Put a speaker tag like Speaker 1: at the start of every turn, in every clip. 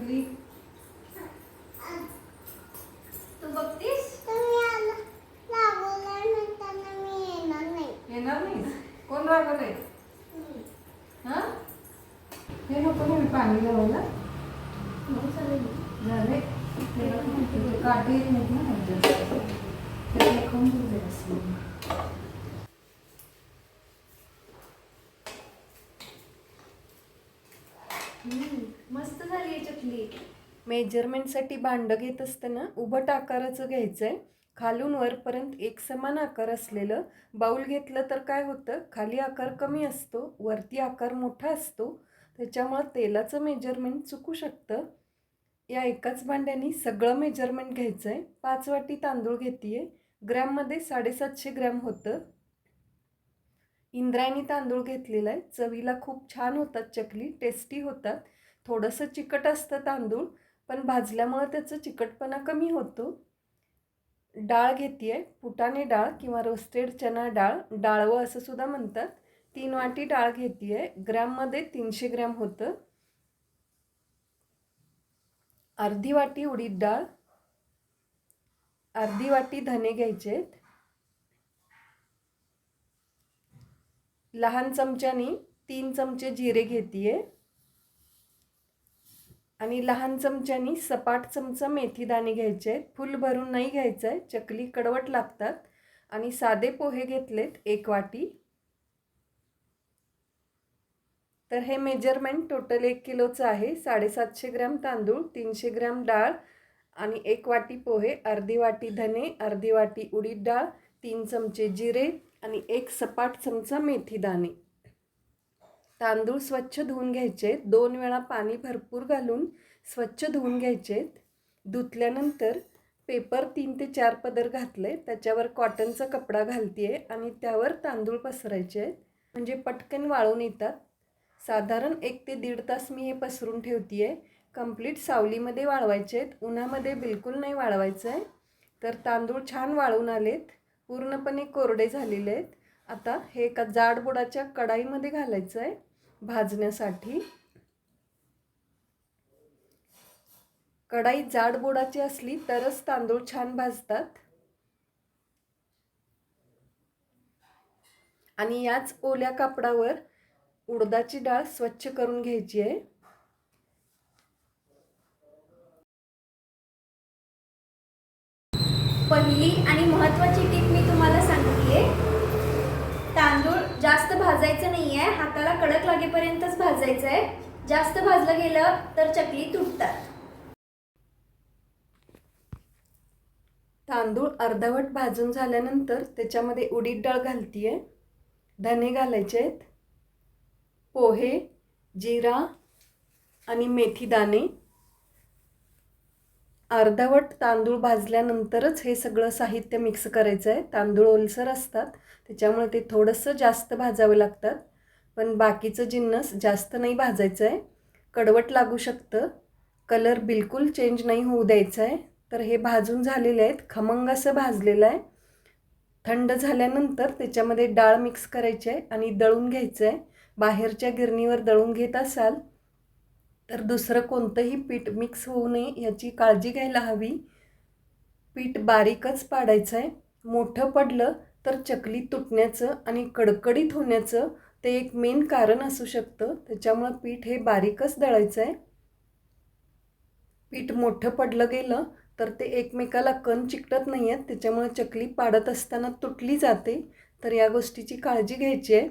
Speaker 1: चकली
Speaker 2: तू बघतीस?
Speaker 3: येणार नाही.
Speaker 1: कोण रागवलंय? हा? हे नको ना मी पाणी लावायला झाले. काटे येत नाहीत ना खाऊन
Speaker 2: मस्त झाली आहे चकली
Speaker 4: मेजरमेंटसाठी भांडं घेत असताना उभट आकाराचं घ्यायचं आहे खालून वरपर्यंत एक समान आकार असलेलं बाऊल घेतलं तर काय होतं? खाली आकार कमी असतो वरती आकार मोठा असतो. त्याच्यामुळं तेलाचं मेजरमेंट चुकू शकतं. या एकाच भांड्यानी सगळं मेजरमेंट घ्यायचं आहे पाच वाटी तांदूळ घेते ग्रॅममध्ये साडेसातशे ग्रॅम होतं. इंद्रायणी तांदूळ घेतलेला आहे चवीला खूप छान होतात चकली टेस्टी होतात. थोडंसं चिकट असतं तांदूळ पण भाजल्यामुळं त्याचं चिकटपणा कमी होतो. डाळ घेते आहे फुटाणे डाळ किंवा रोस्टेड चना डाळ डाळवं असं सुद्धा म्हणतात. तीन वाटी डाळ घेते आहे ग्रॅममध्ये तीनशे ग्रॅम होतं. अर्धी वाटी उडीद डाळ अर्धी वाटी धने घ्यायचे आहेत. लहान चमच्यानी तीन चमचे जिरे घेते आणि लहान चमच्यानी सपाट चमचा मेथीदाणे घ्यायचे आहेत. फुल भरून नाही घ्यायचं आहे चकली कडवट लागतात. आणि साधे पोहे घेतलेत एक वाटी. तर हे मेजरमेंट टोटल एक किलोचं आहे. साडेसातशे ग्रॅम तांदूळ तीनशे ग्रॅम डाळ आणि एक वाटी पोहे अर्धी वाटी धने अर्धी वाटी उडीद डाळ तीन चमचे जिरे आणि एक सपाट चमचा मेथीदाणे. तांदूळ स्वच्छ धुवून घ्यायचे. दोन वेळा पाणी भरपूर घालून स्वच्छ धुवून घ्यायचे. धुतल्यानंतर पेपर तीन ते चार पदर घातले. त्याच्यावर कॉटनचा कपडा घालते आणि त्यावर तांदूळ पसरायचे. आहेत म्हणजे पटकन वाळून येतात. साधारण एक ते दीड तास मी हे पसरून ठेवते आहे कंप्लीट सावलीमध्ये वाळवायचे आहेत उन्हामध्ये बिलकुल नाही वाळवायचं आहे तर तांदूळ छान वाळून आलेत. पूर्णपणे कोरडे झालेले आहेत. आता हे एका जाडबुडाच्या कढाईमध्ये घालायचं आहे भाजण्यासाठी. कढाई जाड बोडाची असली तरच तांदूळ छान भाजतात. आणि याच ओल्या कापडावर उडदाची डाळ स्वच्छ करून घ्यायची आहे.
Speaker 2: पहिली आणि महत्त्वाची टीप मी तुम्हाला सांगितली आहे जास्त भाजायचं नाही आहे हाताला कडक लागेपर्यंतच भाजायचं आहे जास्त भाजलं गेलं तर चकली तुटतात.
Speaker 4: तांदूळ अर्धवट भाजून झाल्यानंतर त्याच्यामध्ये उडीद डाळ घालतीये. धने घालायचे आहेत पोहे जिरा आणि मेथी दाणे. अर्धवट तांदूळ भाजल्यानंतरच हे सगळं साहित्य मिक्स करायचं आहे तांदूळ ओलसर असतात त्याच्यामुळे ते थोडंसं जास्त भाजावं लागतात पण बाकीचं जिन्नस जास्त नाही भाजायचं आहे कडवट लागू शकतं. कलर बिलकुल चेंज नाही होऊ द्यायचं आहे तर हे भाजून झालेले आहेत. खमंग असं भाजलेलं आहे. थंड झाल्यानंतर त्याच्यामध्ये डाळ मिक्स करायची आहे आणि दळून घ्यायचं आहे बाहेरच्या गिरणीवर दळून घेत असाल तर दुसरं कोणतंही पीठ मिक्स होऊ नये याची काळजी घ्यायला हवी. पीठ बारीकच पाडायचं आहे मोठं पडलं तर चकली तुटण्याचं आणि कडकडीत होण्याचं ते एक मेन कारण असू शकतं. त्याच्यामुळं पीठ हे बारीकच दळायचं आहे पीठ मोठं पडलं गेलं तर ते एकमेकाला कण चिकटत नाही आहेत त्याच्यामुळे चकली पाडत असताना तुटली जाते. तर या गोष्टीची काळजी घ्यायची आहे.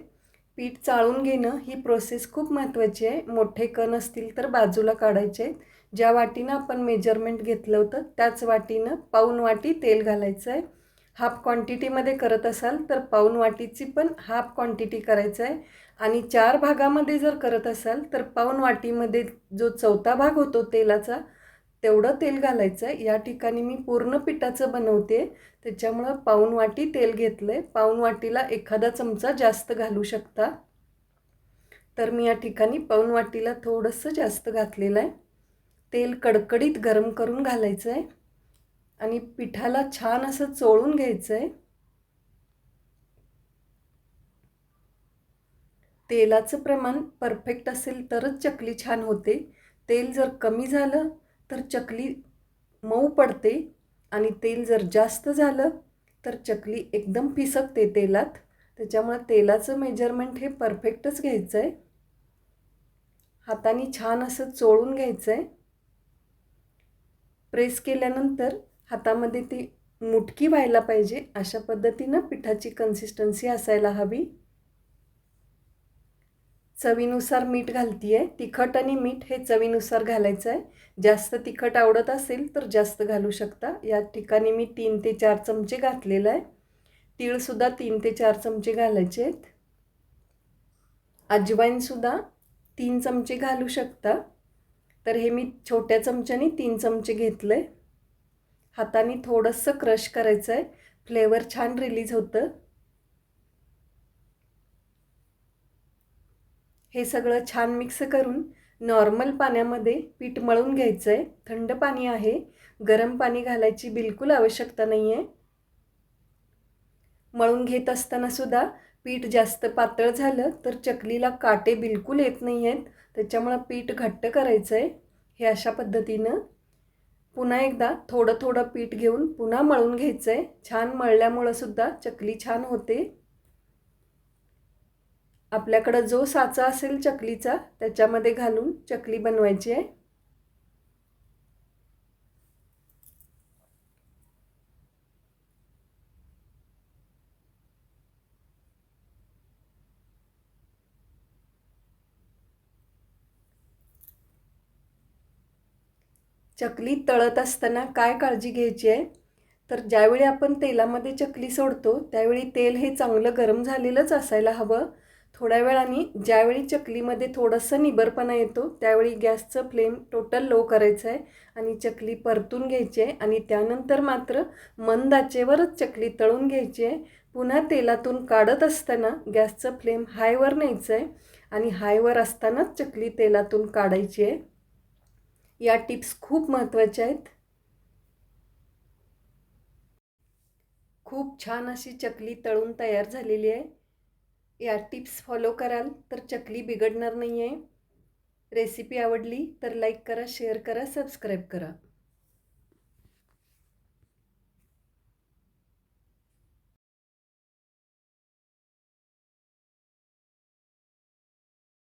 Speaker 4: पीठ चाळून घेणं ही प्रोसेस खूप महत्त्वाची आहे. मोठे कण असतील तर बाजूला काढायचे. आहेत ज्या वाटीनं आपण मेजरमेंट घेतलं होतं त्याच वाटीनं पाऊन वाटी तेल घालायचं आहे. हाफ क्वांटिटीमध्ये करत असाल तर पाऊन वाटीची पण हाफ क्वांटिटी करायचं आहे. आणि चार भागामध्ये जर करत असाल तर पाऊन वाटीमध्ये जो चौथा भाग होतो तेलाचा तेवढं तेल घालायचं. आहे या ठिकाणी मी पूर्ण पिठाचं बनवते. त्याच्यामुळं पाऊन वाटी तेल घेतलं आहे पाऊन वाटीला एखादा चमचा जास्त घालू शकता. तर मी या ठिकाणी पाऊन वाटीला थोडंसं जास्त घातलेलं आहे. तेल कडकडीत गरम करून घालायचं आहे. आणि पिठाला छान असं चोळून घ्यायचं आहे. तेलाचं प्रमाण परफेक्ट असेल तरच चकली छान होते. तेल जर कमी झालं तर चकली मऊ पडते आणि तेल जर जास्त झालं तर चकली एकदम पिसकते तेलात. त्याच्यामुळे तेलाचं मेजरमेंट हे परफेक्टच घ्यायचं आहे हाताने छान असं चोळून घ्यायचं आहे प्रेस केल्यानंतर हातामध्ये ती मुटकी व्हायला पाहिजे. अशा पद्धतीनं पिठाची कन्सिस्टन्सी असायला हवी. चवीनुसार मीठ घालती आहे तिखट आणि मीठ हे चवीनुसार घालायचं आहे जास्त तिखट आवडत असेल तर जास्त घालू शकता. या ठिकाणी मी तीन ते चार चमचे घातलेलं आहे. तीळसुद्धा तीन ते चार चमचे घालायचे आहेत. अजवाईनसुद्धा तीन चमचे घालू शकता. तर हे मी छोट्या चमच्याने तीन चमचे घेतलं आहे हाताने थोडंसं क्रश करायचं आहे फ्लेवर छान रिलीज होतं. हे सगळं छान मिक्स करून नॉर्मल पाण्यामध्ये पीठ मळून घ्यायचं आहे थंड पाणी आहे. गरम पाणी घालायची बिलकुल आवश्यकता नाही आहे मळून घेत असताना सुद्धा पीठ जास्त पातळ झालं तर चकलीला काटे बिलकुल येत नाही आहेत त्याच्यामुळं पीठ घट्ट करायचं आहे हे अशा पद्धतीनं पुन्हा एकदा थोडं थोडं पीठ घेऊन पुन्हा मळून घ्यायचं आहे छान मळल्यामुळं सुद्धा चकली छान होते. आपल्याकडं जो साचा असेल चकलीचा त्याच्यामध्ये घालून चकली बनवायची आहे. चकली तळत असताना काय काळजी घ्यायची आहे? तर ज्यावेळी आपण तेलामध्ये चकली सोडतो त्यावेळी तेल हे चांगलं गरम झालेलंच असायला हवं. थोड्या वेळाने ज्यावेळी चकलीमध्ये थोडंसं निबरपणा येतो त्यावेळी गॅसचं फ्लेम टोटल लो करायचं आहे आणि चकली परतून घ्यायची आहे आणि त्यानंतर मात्र मंदाचेवरच चकली तळून घ्यायची आहे. पुन्हा तेलातून काढत असताना गॅसचं फ्लेम हायवर न्यायचं आहे आणि हायवर असतानाच चकली तेलातून काढायची आहे. या टिप्स खूप महत्त्वाच्या आहेत. खूप छान अशी चकली तळून तयार झालेली आहे. या टिप्स फॉलो कराल तर चकली बिघडणार नाही आहे रेसिपी आवडली तर लाईक करा शेअर करा सबस्क्राईब करा.